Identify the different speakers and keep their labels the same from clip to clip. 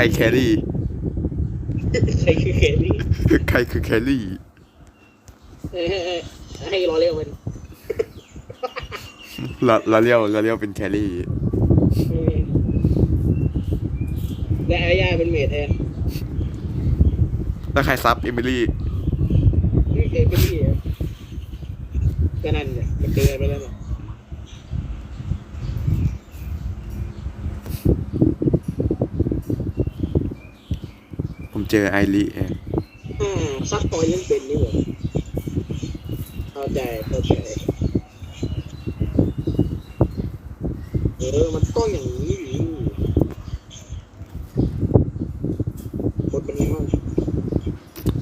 Speaker 1: รแครี่
Speaker 2: ใครคือเคลลี่
Speaker 1: ใครคือแครี่
Speaker 2: เออให้รอเร็วมัน
Speaker 1: เราเราเรียกเราเรียกเป็นแครี่
Speaker 2: อืมและอาญาเป็นเมดแทน
Speaker 1: แล้วใครซับเอมิลี่
Speaker 2: เอมเป็นที่ก็นั่นเนี่ยมันเกินไปแล้วเนาะ
Speaker 1: เจอไอรีเอง
Speaker 2: อืมซักปอยยังเป็นนี่หว่าเข้าใจเข้าใจเออมันต้องอย่างนี้ดิบทเป็นยังไงบ้าง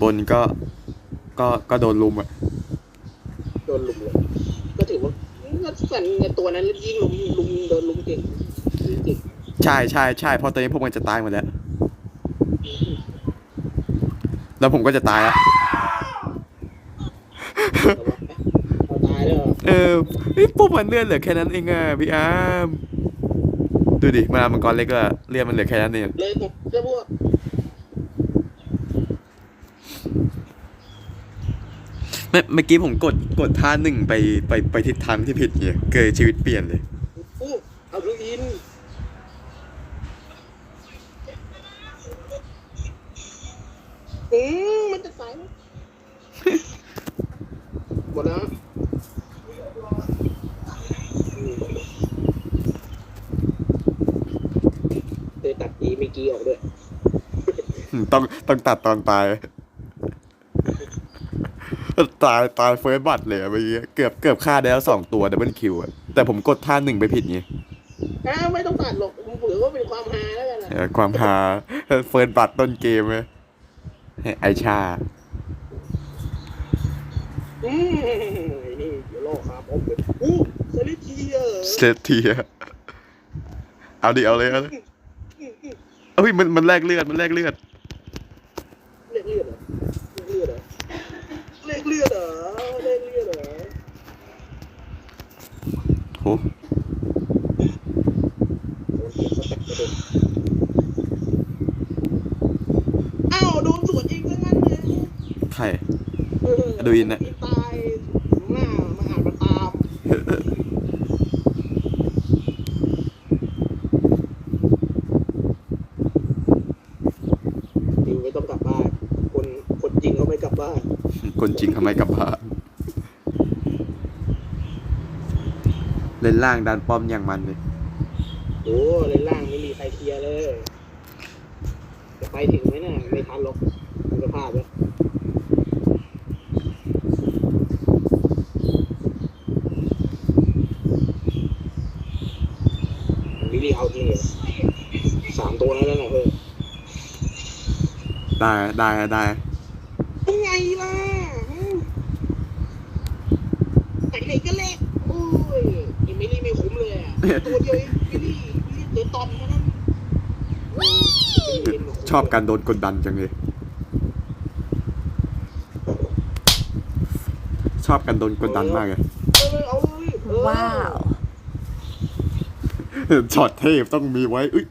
Speaker 1: บนก็ก็ก็โดนลุมอะ
Speaker 2: โดนลุมเลยก็ถือว่าก็สั่นในตัวนั้นยิ่งลุมลุมโดนลุมเก่งยิ่งเก่ง
Speaker 1: ใช่ใช่ใช่เพราะตอนนี้พวกมันจะตายหมดแล้ว แล้วผมก็จะตายแล้ว
Speaker 2: เอาตายแล้วเหรอ
Speaker 1: เออเฮ้ยพวกมันเลือดเหลือแค่นั้นเองอะพี่อาร์มดูดิมามังกรเล็กก็เลือดมันเหลือแค่นั้นเอง
Speaker 2: เลยผมจะพวก
Speaker 1: เมื่อเมื่อกี้ผมกดกดท่าหนึ่งไปไปไปทิศทางที่ผิดเนี่ยเกิดชีวิตเปลี่ยนเลย
Speaker 2: อู้เอาลูกอิน อืมมันจะสายไหมหมดแล้วอืมเธอตัดอีเมื่อกี้ออกด้วย
Speaker 1: อืมต้องต้องตัดตอนตาย ตายตายเฟิร์สบัตเลยอะเมื่อกี้เกือบเกือบฆ่าได้แล้วสองตัวดับเบิลคิวอะแต่ผมกดท่าหนึ่งไปผิดไง
Speaker 2: อ้าวไม่ต้องตัดหรอกผมถือว่าเป็นความฮาแล้วกันนะ
Speaker 1: เออความฮาเฟิร์สบัตต้นเกมเลย ไอชา
Speaker 2: อืมไอ้นี่เดี๋ยวล่อครับผมเลยอู้เซลิเทีย
Speaker 1: เซตเทียเอาดิเอาเลยเอาเลยเอ้ยมันมันแลกเลือดมันแลกเลือด
Speaker 2: เลือดเลือดเหรอเลือดเหรอเลือดเลือดเหรอเลือดเลือดเหรอ
Speaker 1: โห
Speaker 2: โดนเก็บสแต็กกระโดดอ้าวโดนสวนเองซะงั้นเลย
Speaker 1: ใคร
Speaker 2: เออ
Speaker 1: ดูอินนะ
Speaker 2: ตายหน้ามาอ่านมาตามจริงไม่ต้องกลับบ้าน คนคนจริงเขาไม่กลับบ้าน
Speaker 1: คนจริงทำไมกลับบ้านเล่นล่างดันป้อมอย่างมันเลย
Speaker 2: โอ้เลนล่างไม่มีใครเคลียร์เลย จะไปถึงไหมน่ะไม่ทันหรอกคุณภาพแล้ววิลลี่เอาจริงเหรอสามตัวแล้วนะเพื่อน
Speaker 1: ได้ได้ได้
Speaker 2: ยังไงล่ะแต่ไหนก็เล็กโอ้ยเอมิลี่ไม่คุ้มเลยอะตัวเดียวเองวิลลี่วิลลี่เดือดตอนแค่นั้นโอ้ยเอมิลี่ไม่คุ้ม
Speaker 1: ชอบการโดนกดดันจังเลย ชอบการโดนกดดันมากเลย
Speaker 2: เออเอาเลยเออ
Speaker 3: Wow.
Speaker 1: ช็อตเทพต้องมีไว้อุ้ย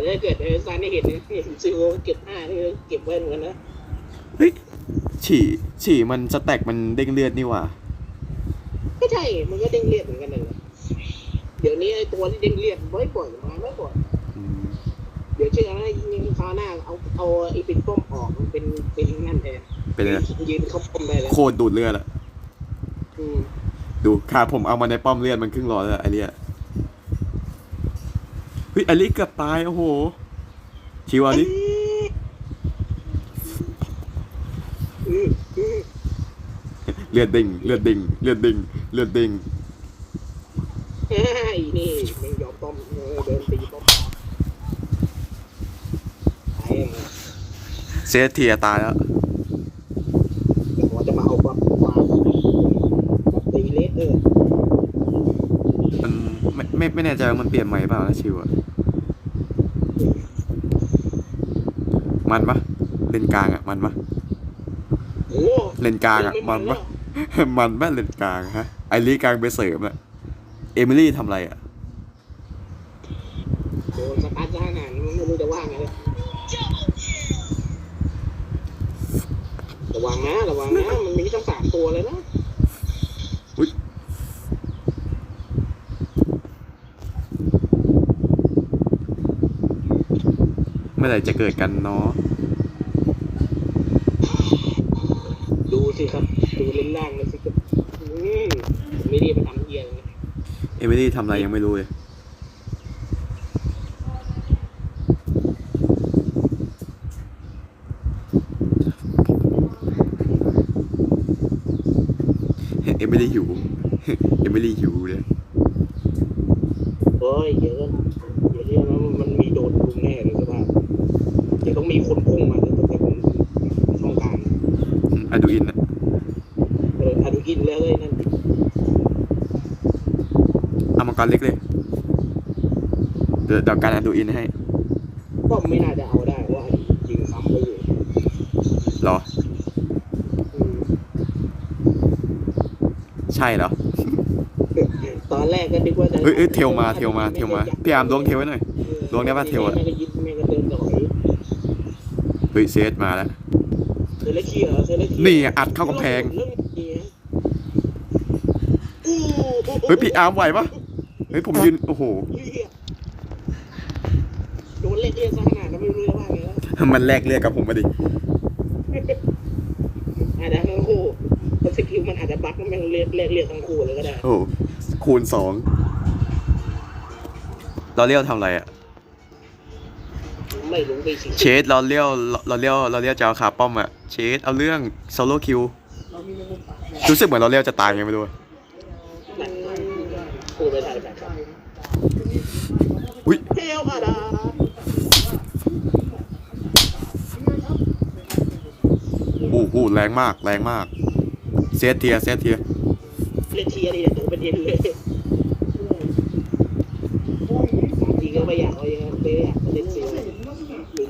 Speaker 2: แต่ถ้าเกิดเออซานได้เห็นเห็นซิโอเก็บห้านี่เก็บไว้เหมือนกันนะ
Speaker 1: เฮ้ยฉี่ฉี่มันสแต็กมันเด้งเลือดนี่หว่า
Speaker 2: ก็ใช่ มันก็เด้งเลือดเหมือนกันนั่นแหละเดี๋ยวนี้ไอ้ตัวที่เด้งเลือดไม่ปล่อยมาไม่ปล่อย
Speaker 1: อืม
Speaker 2: เดี๋ยวเชื่อนะยิงคราวหน้าเอาเอาไอ้เป็นป้อมออกมันเป็นเป็นนั่นแทน
Speaker 1: เป็นไง
Speaker 2: ยืนเข้าป้อมได้แล้ว
Speaker 1: โคตรดูดเลือดอะ
Speaker 2: อืม
Speaker 1: ดูค่าผมเอามาในป้อมเลือดมันครึ่งหลอดแล้วไอเลีย เฮ้ยไอเลียเกือบตายโอ้โหชิวเอาดิ
Speaker 2: อืมอืม
Speaker 1: เลือดดิ่งเลือดดิ่งเลือดดิ่งเลือดดิ่ง
Speaker 2: ไอ้นี่ไม่ยอมป้อมเออเดินตีป้อมตายเองอะ
Speaker 1: เซสเทียตายแล้ว
Speaker 2: เดี๋ยวเราจะมาเอาความความแบบตีเลสเออ
Speaker 1: มันไม่ไม่ไม่แน่ใจว่ามันเปลี่ยนใหม่เปล่านะชิวอะ มันปะเลนกลางอะมันปะเลนกลางอะมันปะมันแม่เลนกลางฮะไอรีกลางไปเสริมอะเอมิลี่ทำอะไรอะโดนสตา
Speaker 2: ร์ทหามึงไม่รู้จะว่าไงระวังนะระวังนะมันมีทั้งสามตัวเลยนะ
Speaker 1: เมื่อไหร่จะเกิดกันเนาะ
Speaker 2: ดูสิครับ ดูเล่นล่างเลยสิครับอืมไม่ได้ไปทำเอียงนะ
Speaker 1: เอมิลี่ทำอะไรยังไม่รู้เลยเอมิลี่หิวเอมิลี่หิวเลย
Speaker 2: เฮ้ยเยอะเยอะเยอะนะมันมีโดนลุมแน่เลยสภาพจะต้อง มีคนพุ่งมาตั้งแต่ผมช่องกลาง
Speaker 1: อะดูอินอะ
Speaker 2: เอออะดูอินเลยเลยนั่น
Speaker 1: เอามังกรเล็กเลยเดี๋ยวเดี๋ยวการอะดูอินให้
Speaker 2: ก็ไม่น่าจะเอาได้ว่ายิงซ้ำไปอยู่
Speaker 1: เหรอ
Speaker 2: อืม
Speaker 1: ใช่เหรอ
Speaker 2: ตอนแรกก็นึกว่าจะ
Speaker 1: เอ้ยเอ้ยเทลมาเทลมาเทลมาพี่อาร์มล้วงเทลไว้หน่อย ล้วงได้ปะเทลอะ
Speaker 2: แม่ก็ยึดแม่ก็เดินต่อย
Speaker 1: เฮ้ยเซตมาแล้ว
Speaker 2: เซเลคีเหรอเซเลคี
Speaker 1: นี่อัดเข้ากำแพง
Speaker 2: เรื่องนี้ฮะอู้
Speaker 1: เฮ้ยพี่อาร์มไหวปะเฮ้ยผมยืนโอ้โห
Speaker 2: เหี้ยโดนเล่นเอียงซะขนาดนั้นไม่รู้จะว่าไงแล้ว
Speaker 1: มันแลกเลือดกับผมมาดิ
Speaker 2: อาจจะทั้งคู่เพราะสกิลมันอาจจะบั๊กแล้วแม่งเรียกเรียกเรียกทั้งคู่เลยก็ได้
Speaker 1: โอ้โหคูณสองเราเลี้ยวทำอะไรอะ
Speaker 2: ไม่รู้ไปสิ
Speaker 1: เชสเราเลี้ยวเราเลี้ยวเราเลี้ยวจะเอาขาป้อมอะเชสเอาเรื่องโซโล่คิวรู้สึกเหมือนเราเลี้ยวจะตายไงไม่รู้
Speaker 2: พูดไปทางแบบ
Speaker 1: อุ้ย
Speaker 2: เทลพาดา
Speaker 1: โอ้โหแรงมากแรงมากเซตเทียเซตเทีย
Speaker 2: เลนเทียร์นี่ตัวเป็นเอ็นเลยจริงก็ไม่อยากเอาอย่างนั้นไม่อยากเล่นซีห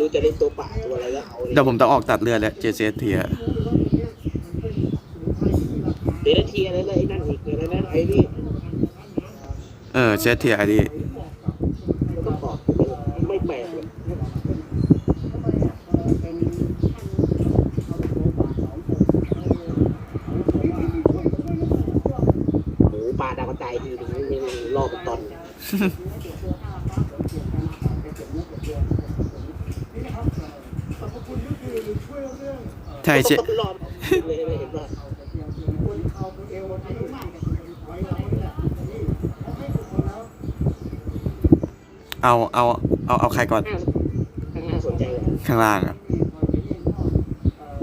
Speaker 2: รือรู้จะเล่นตัวป่าตัวอะไรก็เอาเลย
Speaker 1: เดี๋ยวผมต้องออกตัดเลือดแล้วเจเซตเทีย
Speaker 2: เดี๋ยวเทียร์แล้วไอ้นั่นอีกเดี๋ยวนั้นไอ้นี่
Speaker 1: เออเซตเทียไอดี
Speaker 2: มันก็ตอบไม่แปลกเลยโอ้ปลาดาวกระจายทีนึงยังรอเป็นตอน
Speaker 1: ใช่เช
Speaker 2: รอบเลยไม่เห็นว่า
Speaker 1: เอาเอาเอาเอาใครก่อน
Speaker 2: ข้างหน้าสนใจเลย
Speaker 1: ข้างล่างอะ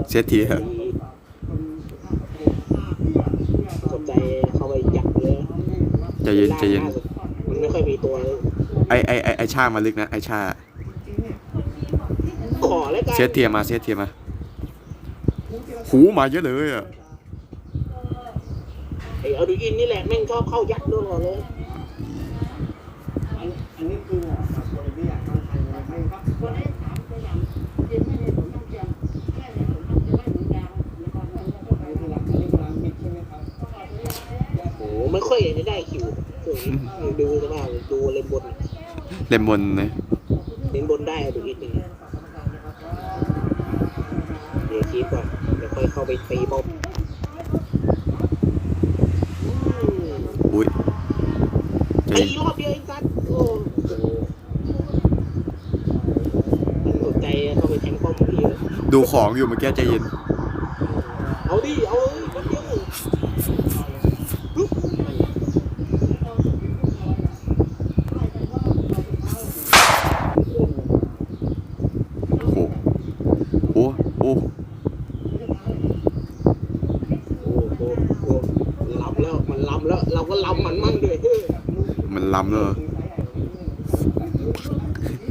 Speaker 1: เซตเทีย
Speaker 2: สนใจเข้าไปจับเลย
Speaker 1: ใจเย็นใจเย็น
Speaker 2: มันไม่ค่อยมีตัวเลย
Speaker 1: ไอไอไอไอชามาลึกนะไอชา
Speaker 2: ขอแล้วกัน
Speaker 1: เซตเทียมาเซตเทียมา หูมาเยอะเลยอะ
Speaker 2: ไอ้เอาดูอินนี่แหละแม่งชอบเข้ายัดด้วยเลย
Speaker 3: อันนี้คือสับคนที่อยากทำไทยให้ครับคนให้ถามตัวอย่างเรียนไม่เรียนผมต้องเตรียมแค่เรียนผมต้องจะได้เหมือนกันแล้วก็อันนี้คือหลักอันนี้คือหลักมิดใช่ไหมครับ
Speaker 2: โอ้โหไม่ค่อยได้ได้คิวช่วงนี้ดูสภาพดูเลนบน
Speaker 1: เล่นบนนะ
Speaker 2: เลนบนได้เอาดูอินหนึ่ง เดี๋ยวคีบก่อนเดี๋ยวค่อยเข้าไปตีบอมอืม
Speaker 1: อุ้ยใจ
Speaker 2: ตี
Speaker 1: เย็น
Speaker 2: รอบเดียวเองสัตว์โอ้โหมันสนใจเข้าไปแทงป้อมพี่เลย
Speaker 1: ดูของอยู่เมื่อกี้ใจเย็น
Speaker 2: เอาดิ เอาเลยคนเดียวปึ๊บ
Speaker 1: โอ้โหโอ้โอ้
Speaker 2: โอ้โหโอ้โหล้ำแล้ว มันล้ำแล้ว เราก็ล้ำมันมั่งด้วยเฮ้ย
Speaker 1: มัน ล้ำเลย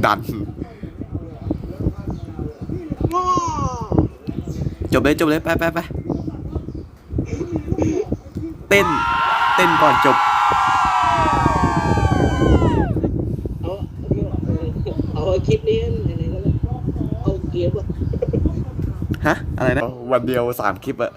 Speaker 1: ดัน
Speaker 2: ง้อ
Speaker 1: จบเลยจบเลยไปไปไปเต้น เต้นก่อนจบ
Speaker 2: เอาเอาคลิปนี้ไหนๆก็แล้วเอาเกียร์ป่ะ
Speaker 1: ฮะ อะไรนะ วันเดียวสามคลิปอะ